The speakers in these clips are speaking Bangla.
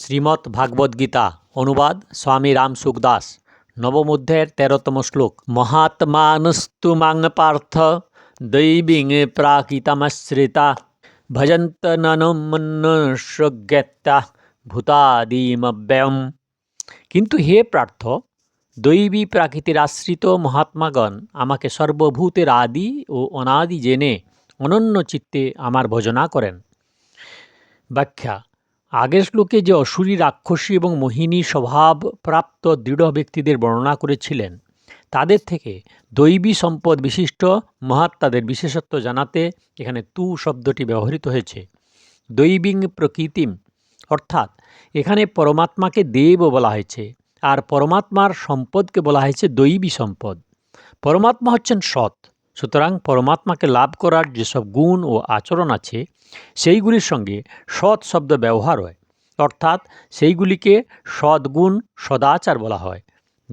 শ্রীমৎ ভাগবত গীতা, অনুবাদ স্বামী রাম সুখদাস, নবম অধ্যায়ের তেরোতম শ্লোক। মহাত্মানস্তু মাং পার্থ দৈবিং প্রাকৃতমাশ্রিতা, ভজন্ত ননমন্যজ্ঞতা ভূতাদিমব্যয়ম কিন্তু হে প্রার্থ দৈবী প্রাকৃতির আশ্রিত মহাত্মাগণ আমাকে সর্বভূতের আদি ও অনাদি জেনে অনন্য চিত্তে আমার ভজনা করেন। ব্যাখ্যা আগের শ্লোকে যে অসুরী রাক্ষসী এবং মোহিনী স্বভাব প্রাপ্ত দৃঢ় ব্যক্তিদের বর্ণনা করেছিলেন, তাদের থেকে দৈবী সম্পদ বিশিষ্ট মহাত্মাদের বিশেষত্ব জানাতে এখানে তু শব্দটি ব্যবহৃত হয়েছে। দৈবিং প্রকৃতিম, অর্থাৎ এখানে পরমাত্মাকে দেব বলা হয়েছে, আর পরমাত্মার সম্পদকে বলা হয়েছে দৈবী সম্পদ। পরমাত্মা হচ্ছেন সৎ, সুতরাং পরমাত্মাকে লাভ করার যেসব গুণ ও আচরণ আছে সেইগুলির সঙ্গে সৎ শব্দ ব্যবহার হয়। অর্থাৎ সেইগুলিকে সদ্গুণ, সদাচার বলা হয়।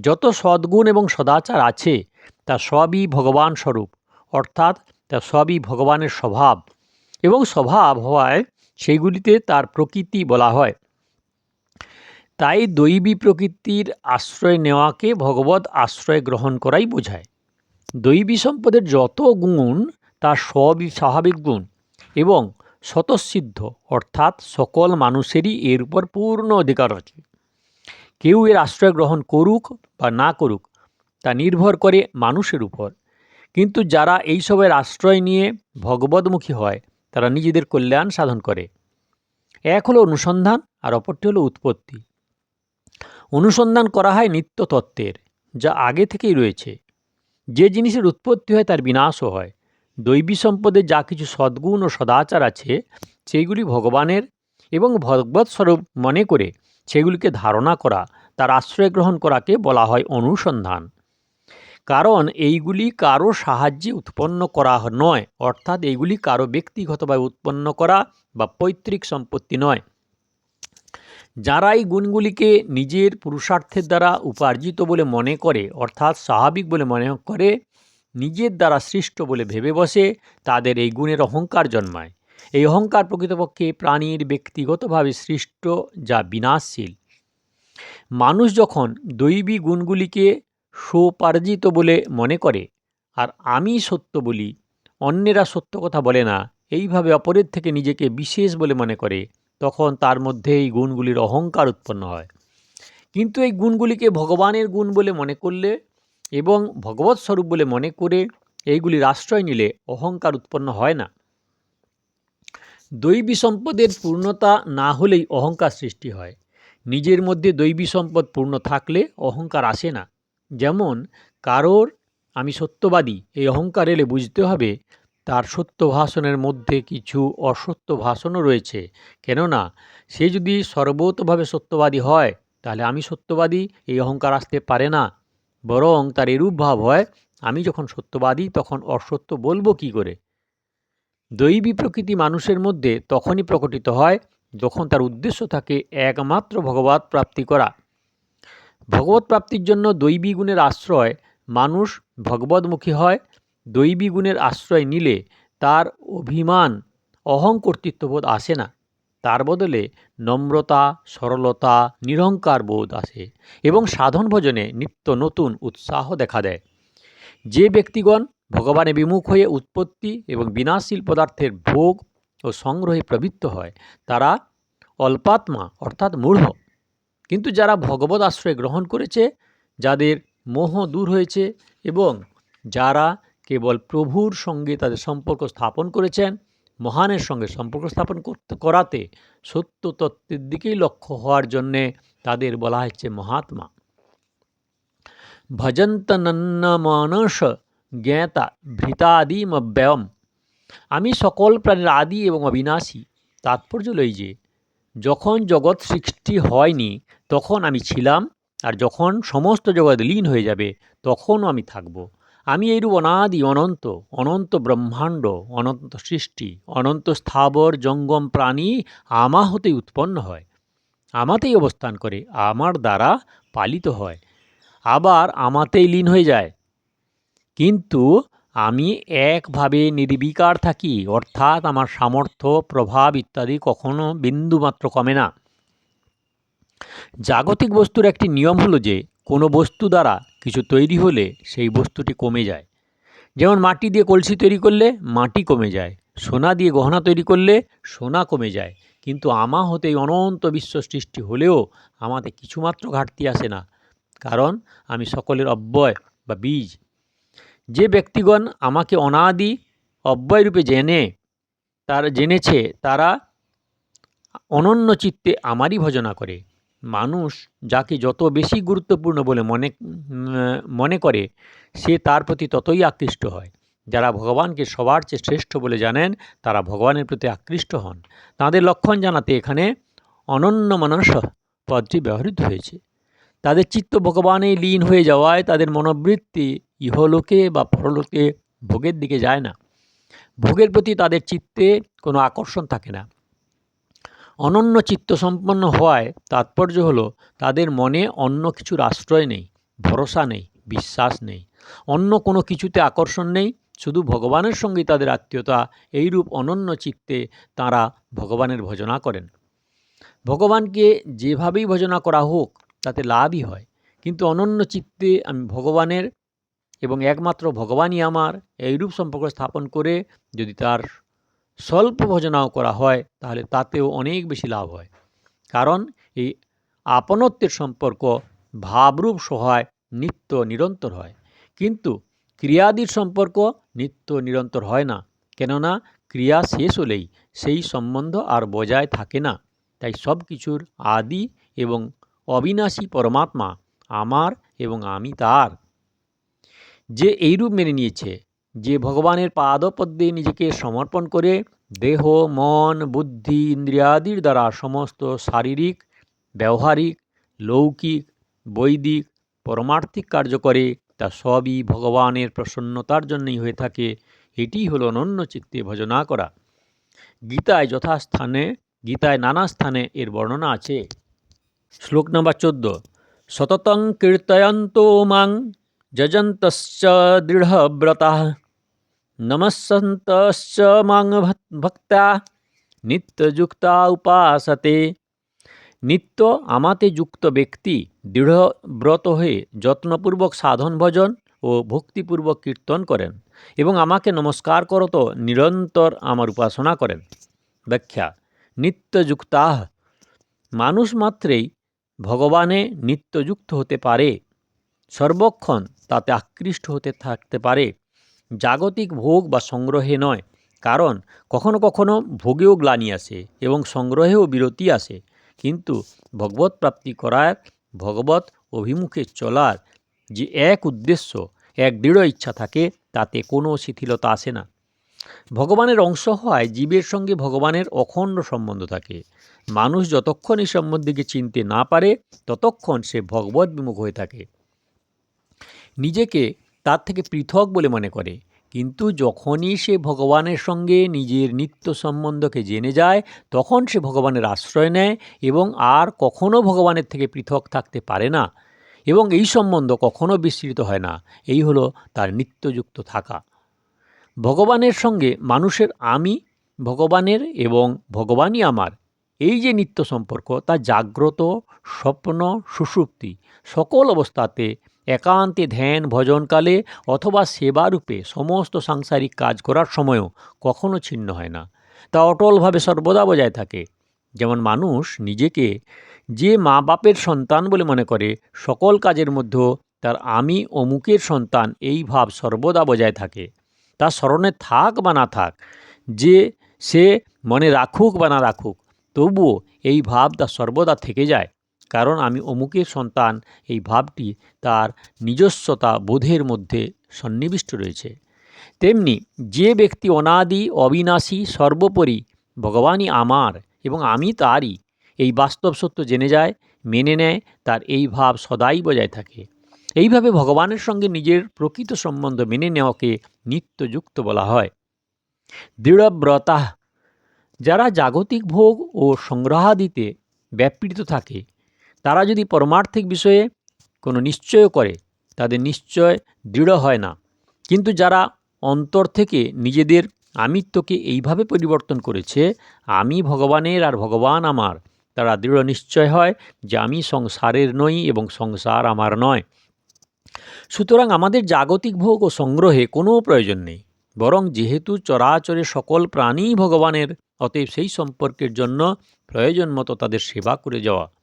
যত সদ্গুণ এবং সদাচার আছে, তা সবই ভগবান স্বরূপ। অর্থাৎ তা সবই ভগবানের স্বভাব। এবং স্বভাব হওয়ায় সেইগুলিতে তার প্রকৃতি বলা হয়। তাই দৈবী প্রকৃতির আশ্রয় নেওয়াকে ভগবত আশ্রয় গ্রহণ করাই বোঝায়। দৈবী সম্পদের যত গুণ, তা সবই স্বাভাবিক গুণ। এবং স্বতঃসিদ্ধ, অর্থাৎ সকল মানুষেরই এর উপর পূর্ণ অধিকার আছে। কেউ এর আশ্রয় গ্রহণ করুক বা না করুক, তা নির্ভর করে মানুষের উপর। কিন্তু যারা এইসবের আশ্রয় নিয়ে ভগবতমুখী হয়, তারা নিজেদের কল্যাণ সাধন করে। এক হলো অনুসন্ধান, আর অপরটি হলো উৎপত্তি। অনুসন্ধান করা হয় নিত্য তত্ত্বের যা আগে থেকেই রয়েছে। যে জিনিসের উৎপত্তি হয় তার বিনাশও হয়। দৈবী সম্পদে যা কিছু সদ্গুণ ও সদাচার আছে, সেইগুলি ভগবানের এবং ভগবৎ স্বরূপ মনে করে সেগুলিকে ধারণা করা, তার আশ্রয় গ্রহণ করাকে বলা হয় অনুসন্ধান। কারণ এইগুলি কারও সাহায্যে উৎপন্ন করা নয়, অর্থাৎ এইগুলি কারও ব্যক্তিগতভাবে উৎপন্ন করা বা পৈতৃক সম্পত্তি নয়। যারা এই গুণগুলিকে নিজের পুরুষার্থের দ্বারা উপার্জিত বলে মনে করে, অর্থাৎ স্বাভাবিক বলে মনে করে নিজের দ্বারা সৃষ্ট বলে ভেবে বসে তাদের এই গুণের অহংকার জন্মায়। এই অহংকার প্রকৃতপক্ষে প্রাণীর ব্যক্তিগতভাবে সৃষ্ট যা বিনাশশীল। মানুষ যখন দৈবী গুণগুলিকে সোপার্জিত বলে মনে করে, আর আমি সত্য বলি, অন্যেরা সত্য কথা বলে না, এইভাবে অপরের থেকে নিজেকে বিশেষ বলে মনে করে, তখন তার মধ্যে এই গুণগুলির অহংকার উৎপন্ন হয়। কিন্তু এই গুণগুলিকে ভগবানের গুণ বলে মনে করলে এবং ভগবৎ স্বরূপ বলে মনে করে এইগুলির আশ্রয় নিলে অহংকার উৎপন্ন হয় না। দৈবী সম্পদের পূর্ণতা না হলেই অহংকার সৃষ্টি হয়। নিজের মধ্যে দৈবী সম্পদ পূর্ণ থাকলে অহংকার আসে না। যেমন, কারোর আমি সত্যবাদী, এই অহংকার এলে বুঝতে হবে তার সত্য ভাষণের মধ্যে কিছু অসত্য ভাষণও রয়েছে। কেননা, সে যদি সর্বতভাবে সত্যবাদী হয়, তাহলে আমি সত্যবাদী, এই অহংকার আসতে পারে না। বরং তার এরূপ ভাব হয়, আমি যখন সত্যবাদী তখন অসত্য বলব কি করে? দৈবী প্রকৃতি মানুষের মধ্যে তখনই প্রকটিত হয় যখন তার উদ্দেশ্য থাকে একমাত্র ভগবত প্রাপ্তি করা। ভগবত প্রাপ্তির জন্য দৈবী গুণের আশ্রয় মানুষ ভগবতমুখী হয়, দৈবী গুণের আশ্রয় নিলে তার অভিমান অহং কর্তৃত্ববোধ আসে না। তার বদলে নম্রতা, সরলতা, নিরহংকার বোধ আসে এবং সাধন ভজনে নিত্য নতুন উৎসাহ দেখা দেয়। যে ব্যক্তিগণ ভগবানে বিমুখ হয়ে উৎপত্তি এবং বিনাশীল পদার্থের ভোগ ও সংগ্রহে প্রবৃত্ত হয়, তারা অল্পাত্মা অর্থাৎ মূঢ়। কিন্তু যারা ভগবত আশ্রয় গ্রহণ করেছে, যাদের মোহ দূর হয়েছে এবং যারা কেবল প্রভুর সঙ্গে তাদের সম্পর্ক স্থাপন করেছেন মহানের সঙ্গে সম্পর্ক স্থাপন করতে, করাতে সত্য তত্ত্বের দিকেই লক্ষ্য হওয়ার জন্যে তাদের বলা হচ্ছে মহাত্মা। ভজন্তনন্ন মানস জ্ঞাতা ভৃতাদিমব্যয়ম। আমি সকল প্রাণীর আদি এবং অবিনাশী। তাৎপর্য লই যে, যখন জগৎ সৃষ্টি হয়নি, তখন আমি ছিলাম, আর যখন সমস্ত জগৎ লীন হয়ে যাবে, তখনও আমি থাকব। আমি এইরূপ অনাদি, অনন্ত অনন্ত ব্রহ্মাণ্ড, অনন্ত সৃষ্টি, অনন্ত স্থাবর জঙ্গম প্রাণী আমা হতেই উৎপন্ন হয়। আমাতেই অবস্থান করে, আমার দ্বারা পালিত হয়। আবার আমাতেই লীন হয়ে যায়। কিন্তু আমি একভাবে নির্বিকার থাকি, অর্থাৎ আমার সামর্থ্য, প্রভাব ইত্যাদি কখনো বিন্দুমাত্র কমে না। জাগতিক বস্তুর একটি নিয়ম হলো যে কোনো বস্তু দ্বারা কিছু তৈরি হলে সেই বস্তুটি কমে যায়। যেমন মাটি দিয়ে কলসি তৈরি করলে মাটি কমে যায়, সোনা দিয়ে গহনা তৈরি করলে সোনা কমে যায়। কিন্তু আমা হতে অনন্ত বিশ্ব সৃষ্টি হলেও আমাতে কিছুমাত্র ঘাটতি আসে না, কারণ আমি সকলের অব্যয় বা বীজ। যে ব্যক্তিগণ আমাকে অনাদি অব্যয়রূপে জেনে, তারা জেনেছে, তারা অনন্য চিত্তে আমারই ভজনা করে। মানুষ যাকে যত বেশি গুরুত্বপূর্ণ বলে মনে মনে করে, সে তার প্রতি ততই আকৃষ্ট হয়। যারা ভগবানকে সবার চেয়ে শ্রেষ্ঠ বলে জানেন, তারা ভগবানের প্রতি আকৃষ্ট হন। তাদের লক্ষণ জানাতে এখানে অনন্য মনস পদটি ব্যবহৃত হয়েছে। তাদের চিত্ত ভগবানে লীন হয়ে যাওয়ায় তাদের মনোবৃত্তি ইহলোকে বা পরলোকে ভোগের দিকে যায় না। ভোগের প্রতি তাদের চিত্তে কোনো আকর্ষণ থাকে না। অনন্য চিত্ত সম্পন্ন হওয়ায় তাৎপর্য হলো, তাদের মনে অন্য কিছুর আশ্রয় নেই, ভরসা নেই, বিশ্বাস নেই। অন্য কোনো কিছুতে আকর্ষণ নেই, শুধু ভগবানের সঙ্গে তাদের আত্মীয়তা, এইরূপ অনন্য চিত্তে তারা ভগবানের ভজনা করেন। ভগবানকে যেভাবেই ভজনা করা হোক, তাতে লাভই হয়। কিন্তু অনন্য চিত্তে আমি ভগবানের এবং একমাত্র ভগবানই আমার, এইরূপ সম্পর্ক স্থাপন করে যদি তার স্বল্প ভজনাও করা হয়, তাহলে তাতেও অনেক বেশি লাভ হয়। কারণ এই আপনত্বের সম্পর্ক ভাবরূপ সহায় নিত্য নিরন্তর হয়। কিন্তু ক্রিয়াদির সম্পর্ক নিত্য নিরন্তর হয় না, কেননা ক্রিয়া শেষ হলেই সেই সম্বন্ধ আর বজায় থাকে না। তাই সব কিছুর আদি এবং অবিনাশী পরমাত্মা আমার এবং আমি তার। যে এইরূপ মেনে নিয়েছে যে ভগবানের পাদপদ্মে নিজেকে সমর্পণ করে দেহ, মন, বুদ্ধি, ইন্দ্রিয়াদির দ্বারা সমস্ত শারীরিক, ব্যবহারিক, লৌকিক, বৈদিক, পরমার্থিক কার্য করে, তা সবই ভগবানের প্রসন্নতার জন্যই হয়ে থাকে। এটিই হলো অনন্য চিত্তে ভজনা করা। গীতায় যথাস্থানে, গীতায় নানা স্থানে এর বর্ণনা আছে। শ্লোক নাম্বার চোদ্দ। সততং কীর্তয়ন্ত মাং যজন্তশ্চ দৃঢ়ব্রতা। নমস্সন্তশ্চ মাং ভক- ভক্তা নিত্যযুক্তা উপাসতে নিত্য আমাতে যুক্ত ব্যক্তি দৃঢ়ব্রত হয়ে যত্নপূর্বক সাধন ভজন ও ভক্তিপূর্বক কীর্তন করেন এবং আমাকে নমস্কার করত নিরন্তর আমার উপাসনা করেন। ব্যাখ্যা, নিত্যযুক্তাহ। মানুষ মাত্রেই ভগবানে নিত্যযুক্ত হতে পারে। সর্বক্ষণ তাতে আকৃষ্ট হতে থাকতে পারে। জাগতিক ভোগ বা সংগ্রহে নয়, কারণ কখনো কখনো ভোগেও গ্লানি আসে এবং সংগ্রহেও বিরতি আসে। কিন্তু ভগবত প্রাপ্তি করার, ভগবত অভিমুখে চলার যে এক উদ্দেশ্য, এক দৃঢ় ইচ্ছা থাকে, তাতে কোনো শিথিলতা আসে না। ভগবানের অংশ হওয়ায় জীবের সঙ্গে ভগবানের অখণ্ড সম্বন্ধ থাকে। মানুষ যতক্ষণ এই সম্বন্ধকে চিনতে না পারে, ততক্ষণ সে ভগবত বিমুখ হয়ে থাকে। নিজেকে তার থেকে পৃথক বলে মনে করে। কিন্তু যখনই সে ভগবানের সঙ্গে নিজের নিত্য সম্বন্ধকে জেনে যায়, তখন সে ভগবানের আশ্রয় নেয় এবং আর কখনও ভগবানের থেকে পৃথক থাকতে পারে না এবং এই সম্বন্ধ কখনো বিস্তৃত হয় না। এই হলো তার নিত্যযুক্ত থাকা। ভগবানের সঙ্গে মানুষের আমি, ভগবানের এবং ভগবানই আমার, এই যে নিত্য সম্পর্ক, তা জাগ্রত, স্বপ্ন সুষুপ্তি সকল অবস্থাতে একান্তে ধ্যান ভজনকালে অথবা সেবারূপে সমস্ত সাংসারিক কাজ করার সময়ও কখনো ছিন্ন হয় না। তা অটলভাবে সর্বদা বজায় থাকে। যেমন মানুষ নিজেকে যে মা বাপের সন্তান বলে মনে করে, সকল কাজের মধ্যেও তার আমি অমুকের সন্তান এই ভাব সর্বদা বজায় থাকে। তার স্মরণে থাক বা না থাক, যে সে মনে রাখুক বা না রাখুক, তবুও এই ভাব তা সর্বদা থেকে যায়। কারণ আমি অমুকের সন্তান, এই ভাবটি তার নিজস্বতা বোধের মধ্যে সন্নিবিষ্ট রয়েছে। তেমনি যে ব্যক্তি অনাদি, অবিনাশী, সর্বোপরি ভগবানই আমার এবং আমি তারই, এই বাস্তব সত্য জেনে যায়, মেনে নেয়, তার এই ভাব সদাই বজায় থাকে। এইভাবে ভগবানের সঙ্গে নিজের প্রকৃত সম্বন্ধ মেনে নেওয়াকে নিত্যযুক্ত বলা হয়। দৃঢ়ব্রতা, যারা জাগতিক ভোগ ও সংগ্রহাদিতে ব্যাপৃত থাকে তারা যদি পরমার্থিক বিষয়ে কোনো নিশ্চয় করে, তাদের নিশ্চয় দৃঢ় হয় না। কিন্তু যারা অন্তর থেকে নিজেদের আমিত্বকে এইভাবে পরিবর্তন করেছে, আমি ভগবানের আর ভগবান আমার, তারা দৃঢ় নিশ্চয় হয় যে আমি সংসারের নই এবং সংসার আমার নয়। সুতরাং আমাদের জাগতিক ভোগ ও সংগ্রহে কোনো প্রয়োজন নেই। বরং যেহেতু চরাচরে সকল প্রাণী ভগবানের, অতএব সেই সম্পর্কের জন্য প্রয়োজন মতো তাদের সেবা করে যাওয়া।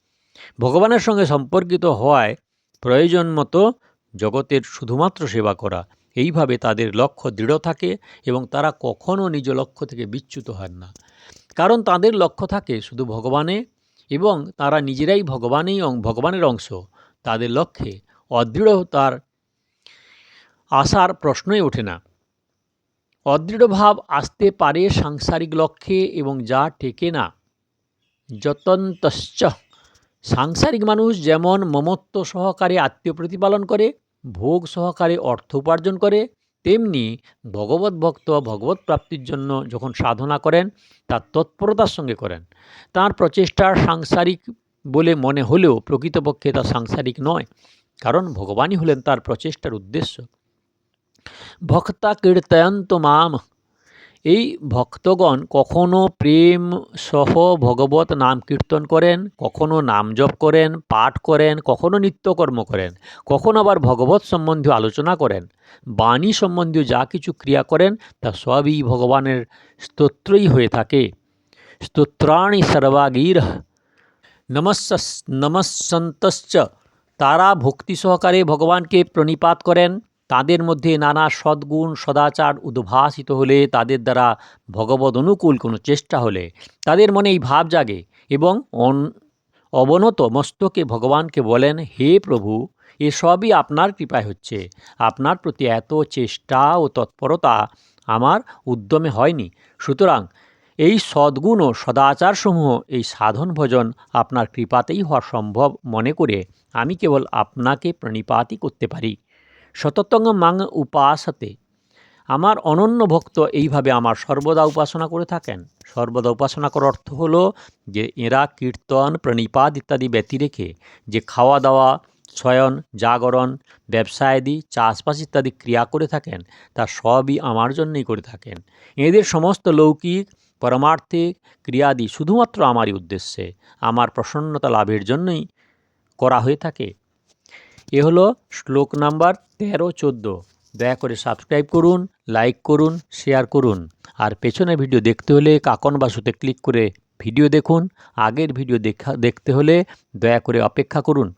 ভগবানের সঙ্গে সম্পর্কিত হওয়ায় প্রয়োজন মতো জগতের শুধুমাত্র সেবা করা। এইভাবে তাদের লক্ষ্য দৃঢ় থাকে এবং তারা কখনও নিজ লক্ষ্য থেকে বিচ্যুত হন না। কারণ তাদের লক্ষ্য থাকে শুধু ভগবানে এবং তারা নিজেরাই ভগবানেই ভগবানের অংশ। তাদের লক্ষ্যে অদৃঢ়তার আসার প্রশ্নই ওঠে না। অদৃঢ় ভাব আসতে পারে সাংসারিক লক্ষ্যে এবং যা টেকে না। যতন্তশ্চ সাংসারিক মানুষ যেমন মমত্ব সহকারে আত্মীয় প্রতিপালন করে, ভোগ সহকারে অর্থ উপার্জন করে, তেমনি ভগবত ভক্ত ভগবত প্রাপ্তির জন্য যখন সাধনা করেন, তার তৎপরতার সঙ্গে করেন। তার প্রচেষ্টার সাংসারিক বলে মনে হলেও প্রকৃতপক্ষে তা সাংসারিক নয়, কারণ ভগবানই হলেন তার প্রচেষ্টার উদ্দেশ্য। ভক্তা কীর্তয়ন্ত মাম এই ভক্তগণ কখনো প্রেম সহ ভগবত নাম কীর্তন করেন, কখনো নাম জপ করেন, পাঠ করেন, কখনো নিত্যকর্ম করেন, কখনো আবার ভগবত সম্বন্ধীয় আলোচনা করেন, বাণী সম্বন্ধীয় যা কিছু ক্রিয়া করেন, তা সবই ভগবানের স্তোত্রই হয়ে থাকে। স্তোত্রাণি সর্বাগীর নমস্স নমস্সন্তশ্চ তারা ভক্তি সহকারে ভগবানকে প্রণিপাত করেন। তাদের মধ্যে নানা সদ্গুণ, সদাচার উদ্ভাসিত হলে তাদের দ্বারা ভগবদ অনুকূল কোনো চেষ্টা হলে তাদের মনে এই ভাব জাগে এবং অন, অবনত মস্তকে ভগবানকে বলেন, হে প্রভু এসবই আপনার কৃপায় হচ্ছে। আপনার প্রতি এত চেষ্টা ও তৎপরতা আমার উদ্যমে হয়নি। সুতরাং এই সদ্গুণ ও সদাচারসমূহ, এই সাধন ভজন আপনার কৃপাতেই হওয়া সম্ভব মনে করে আমি কেবল আপনাকে প্রণিপাতই করতে পারি। শততঙ্গ মাং উপাসতে। আমার অনন্য ভক্ত এইভাবে আমার সর্বদা উপাসনা করে থাকেন। সর্বদা উপাসনা করার অর্থ হলো যে এরা কীর্তন, প্রণিপাত ইত্যাদি ব্যতি রেখে যে খাওয়া দাওয়া, শয়ন, জাগরণ, ব্যবসায়াদি, চাষবাস ইত্যাদি ক্রিয়া করে থাকেন, তা সবই আমার জন্যই করে থাকেন। এদের সমস্ত লৌকিক, পরমার্থিক ক্রিয়াদি শুধুমাত্র আমারই উদ্দেশ্যে। আমার প্রসন্নতা লাভের জন্যই করা হয়ে থাকে। এ হলো শ্লোক নাম্বার তেরো চোদ্দ। দয়া করে সাবস্ক্রাইব করুন লাইক করুন শেয়ার করুন। আর পেছনে ভিডিও দেখতে হলে কাকন বাসুতে ক্লিক করে ভিডিও দেখুন। আগের ভিডিও দেখা, দেখতে হলে দয়া করে অপেক্ষা করুন।